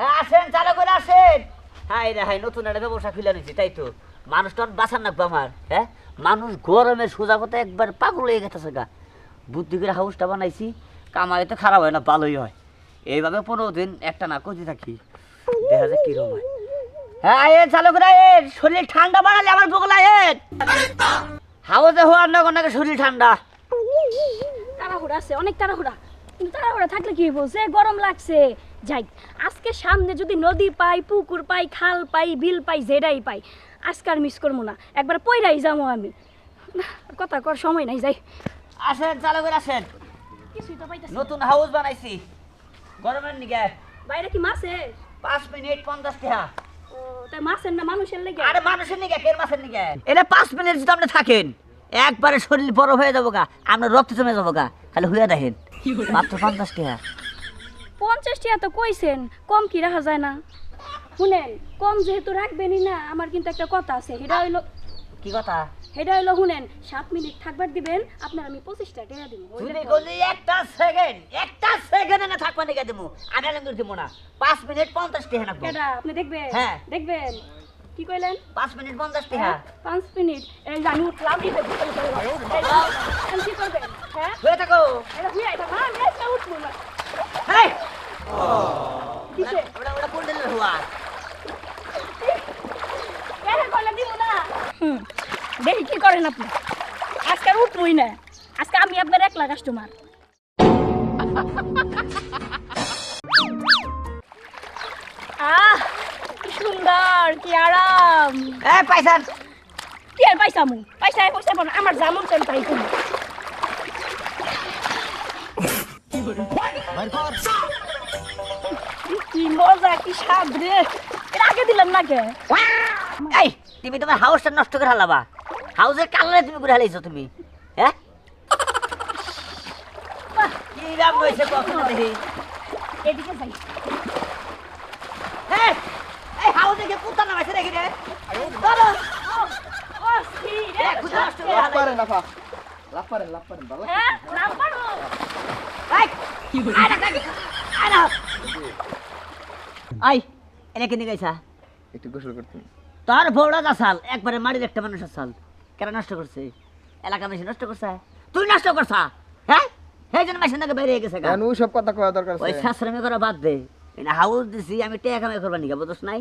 হ্যাঁ আসেন চালু করে আসেন। হাই রে হাই নতুন একটা ব্যবসা খুলে নিয়েছি তাই তো। মানুষ তো আর বাঁচান রাখব আমার হ্যাঁ? মানুষ গরমে সোজা কথা একবার পাগল হয়ে গেছে গা। বুদ্ধি করে হাউসটা বানাইছি কামাই তো খারাপ হয় না ভালোই হয়। এইভাবে পনেরো দিন একটা না করতে থাকি দেখা যায় কিরম হয়। হ্যাঁ আয়েন চালু করে আয়েন শরীর ঠান্ডা বানালে আমার বগলা আয়েন হাউসে হওয়ার না কোনো শরীর ঠান্ডা। তাড়াহুড়া আছে অনেক তাড়াহুড়া। কিন্তু তাড়াহুড়া থাকলে কি বলছে গরম লাগছে। যাই আজকে সামনে যদি নদী পাই পুকুর পাই খাল পাই বিল পাই যেটাই পাই আজকে আর মিস করব না। একবার পয়রাই যাব আমি। কথা কর সময় নাই যাই। আসেন চালু করে আসেন। কিছুই তো পাইতেছি নতুন হাউস বানাইছি। গরমের নিগে। বাইরে কি মাছের পাঁচ মিনিট পঞ্চাশ টাকা। তাই মাছের না মানুষের লেগে? আরে মানুষের নিগে কেন মাছের নিগে? এটা পাঁচ মিনিট যদি আপনি থাকেন একবারে শরীর বড় হয়ে যাব গা। আপনার রক্ত জমে যাব গা। খালি হইয়া দেখেন। মাত্র পঞ্চাশ টাকা। পঞ্চাশ টাকা তো কইছেন কম কি রাখা যায় না? শুনেন কম যেহেতু রাখবেনই না আমার কিন্তু একটা কথা আছে সেটা হইল কি কথা? সেটা হইল শুনেন সাত মিনিট থাকবার দিবেন আপনার আমি পঁচিশটা টাকা দিব তুমি বললি একটা সেকেন্ড একটা সেকেন্ড না থাকবা দেবো আমি দেবো না। পাঁচ মিনিট পঞ্চাশ রাখব আপনি দেখবেন? হ্যাঁ। দেখবেন? কি কইলেন? পাঁচ মিনিট পঞ্চাশ হ্যাঁ পাঁচ মিনিট। এই আমি উঠলাম কি করবেন হ্যাঁ হয়ে থাকো এটা ঘুরে আইতাম হ্যাঁ আমি আজকে উঠবো না হেই! কিসে ওটা ওটা কোন দিলের হওয়া কেন কইলে দিব না হুম দেখি কি করেন আপনি? আজকে আর উঠবই না। আজকে আমি আপনার একলা কাস্টমার আহ কি সুন্দর কি আরাম। এ পাইছান কি আর পয়সা মু পয়সা পয়সা না। আমার যেমন চান তাই করি। কি মজা কি স্বাদ রে। এর আগে দিলাম না কে? এই তুমি তোমার হাউসটা নষ্ট করে হালাবা হাউসের কালারে তুমি করে হালাইছো তুমি হ্যাঁ? বাহ, কি দাম হয়েছে কখনো দেখি। এদিকে যাই। এই, এই হাউসে গিয়ে কুত্তা নামাইছে দেখি রে। ধরো। ও সি রে এ, কুত্তা নষ্ট করে লাভ পারেন লাভ পারেন লাভ পারেন ভালো হ্যাঁ পারো এই, আয় না, আয় না। আই এনে কিনে গাইছা একটু গোসল করতে। তোর গাছাল একবারে মারির একটা মানুষের সাল কেন নষ্ট করছে এলাকা মেশে নষ্ট করছে। তুই নষ্ট করছা? হ্যাঁ? সেই জন্য মেশিন থেকে বেরিয়ে গেছে কেন ওই সব কথা কওয়া দরকার ওই আছে? শাস্ত্রামি করা বাদ দে। এটা হাউস দিছি আমি টেকা কামাই করবা নিকা বুঝছ নাই?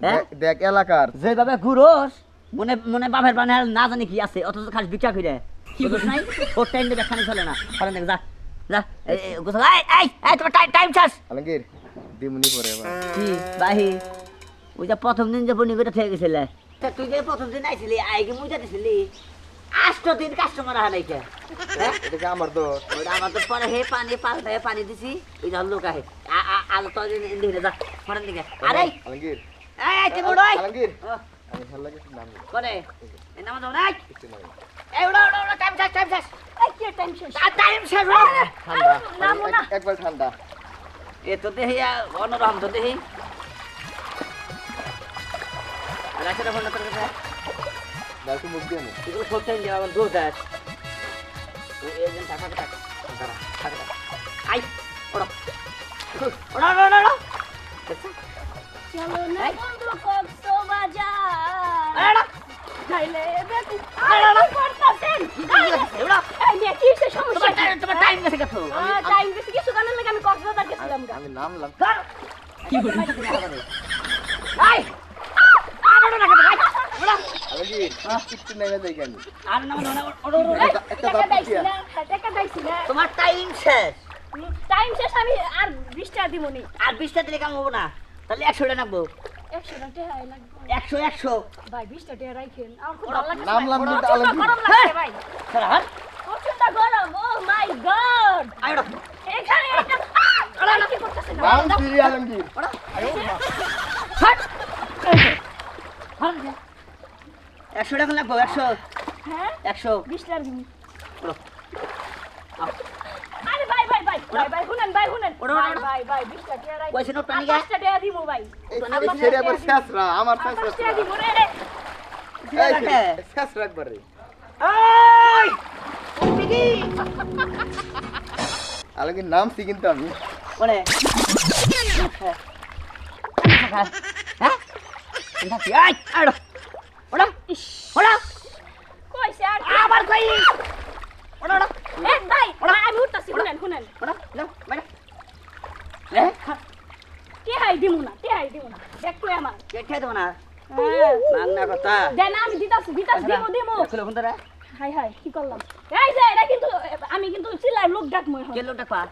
হ্যাঁ? দেখ- দেখ এলাকার। যেভাবে ঘুরোস মনে মনে বাপের বানে না জানি কি আছে অথচ খাস বুঝছ নাই? ওর টাইম দেবে খানি চলে না। কারণ যা যা এই, এই, গোসল এই এই এই তোমার টাইম টাইম চাস আলমগীর দিমুনি পরে কি বাহি? ওই যে প্রথম দিন যে বনি করে থেকে গেছিলে। তা তুই যে প্রথম দিন আইছিলি আইকে মুই যাতেছিলি আষ্ট দিন কাস্টমার আহা নাই কে? এটা আমার দোষ? ওইটা আমার তো পরে হে পানি পাল্টায় পানি দিছি ওই জল লোক আহে। আলো তো দিকে যা মরেন দিকে। আরে আলমগীর। এই এই বড় আলমগীর। আমি ভালো লাগে নাম। করে এই নাম দাও নাই এই। ওড়া ওড়া ওড়া টাইম শেষ টাইম শেষ। এই কি টাইম শেষ? আর টাইম শেষ ঠান্ডা। নামো না। এক- একবার ঠান্ডা। এ তো দেহি অন্যরকম তো দেহি। রাখে ফোন করে দেখো মুখ দিয়ে নে। সব টাইম দেওয়া আমার দূর দেয় এজন টাকা টাকা দাঁড়া টাকা টাকা আই ওড়ো। ওড়ো ওড়ো ওড়ো? চলো না। বন্ধু কক্সবাজার ওড়ো। খাইলে দেখি আরে, আরে। করতেছেন? ওড়ো। এই নিয়ে কি হইছে সমস্যা? তোমার টাইম গেছে। গেছো টাইম বেশি কিছু কারণে লাগে আমি কক্সবাজার গেছিলাম। আমি নামলাম। কি বলি আই না নেমে কেন আর ওড়ো ওড়ো একটা- টাকা তোমার টাইম শেষ টাইম শেষ আমি আর বিশ টাকা দিবনি আর বিশটা দিলে কাম হব না তাহলে একশো টাকা নাকবো একশো টাকা লাগবে একশো একশো ভাই বিশ টাকা রাখেন আমার খুব ভালো লাগছে নামলাম ভাই। কিন্তু প্রচণ্ড আলমগীর। গরম লাগছে ভাই দাঁড়া হাত প্রচণ্ড গরম ও মাই গড আই এখানে একটা আরে, কি করতেছেন? নাম ফিরি আলমগীর একশো টাকা লাগবো একশো। হ্যাঁ? একশো। বিশ শেষরা আমার শেষরা দিব রে। শেষরা একবার রে। ওড়া ওড়া। কইছে আর আবার কই? ওড়া ওড়া। এ ভাই ভাই, আমি উঠতাছি শুনেন শুনেন। ওড়া যাও বাইরে। এ কে হাই দিমু না কে হাই দিমু না। দেখ তুই আমার। কেটে দেবো না। বাংলা কথা। দেন আমি দিতাছি দিতাছি দিমু দিমু। খুলে কোন হাই হাই কি করলাম? এই যে এটা কিন্তু আমি কিন্তু চিল্লাই লোক ডাক মই কে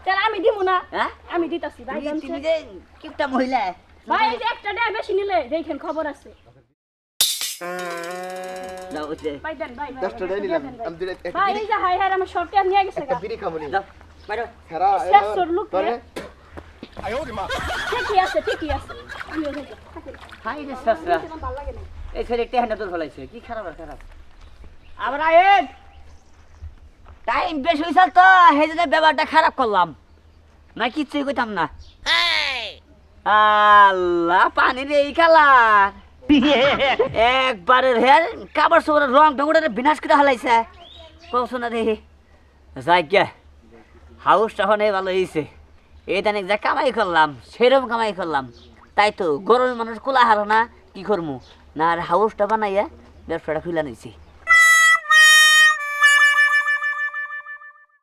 তাহলে আমি দিমু না। হ্যাঁ? আমি দিতাছি ভাই তুমি- যে কিপটা মহিলা। ভাই একটা ডে বেশি নিলে দেখেন খবর আছে। যাও ওই যে। ভাই দেন ভাই ভাই, দশটা ভাই, দিয়ে নিলাম দেন, ভাই। আমি দুটো ভাই এই যে হাই হাই আমার শর্টকাট নিয়ে গেছে একটা গা। বিড়ি খামুনি যাও বাইরে খারা শেষ তোর look তোরে রে। ঠিকই আছে ঠিকই আছে। আমি ওই যে হাই রে সসরা আমার ভালো লাগে না। এই ছেলে একটা হ্যান্ডা তোর ফলাইছে। কি খারাপ আর খারাপ? আবার আয়েন টাইম বেশ হয়েছে তো সেই জন্য ব্যাপারটা খারাপ করলাম। না কিচ্ছুই কইতাম না। আল্লাহ পানির এই কালার একবারে হে কাবার সবার রং ঢঙ্গটা বিনাশ করে হালাইছে। কৌশ না দেখি যাই গে হাউসটা হনে ভালো হয়েছে এই দানিক যা কামাই করলাম, সেরম কামাই করলাম, তাই তো গরমের মানুষ কোলাহার না, কি করমু? না আর হাউসটা বানাইয়া ব্যবসাটা খুলে নিছি।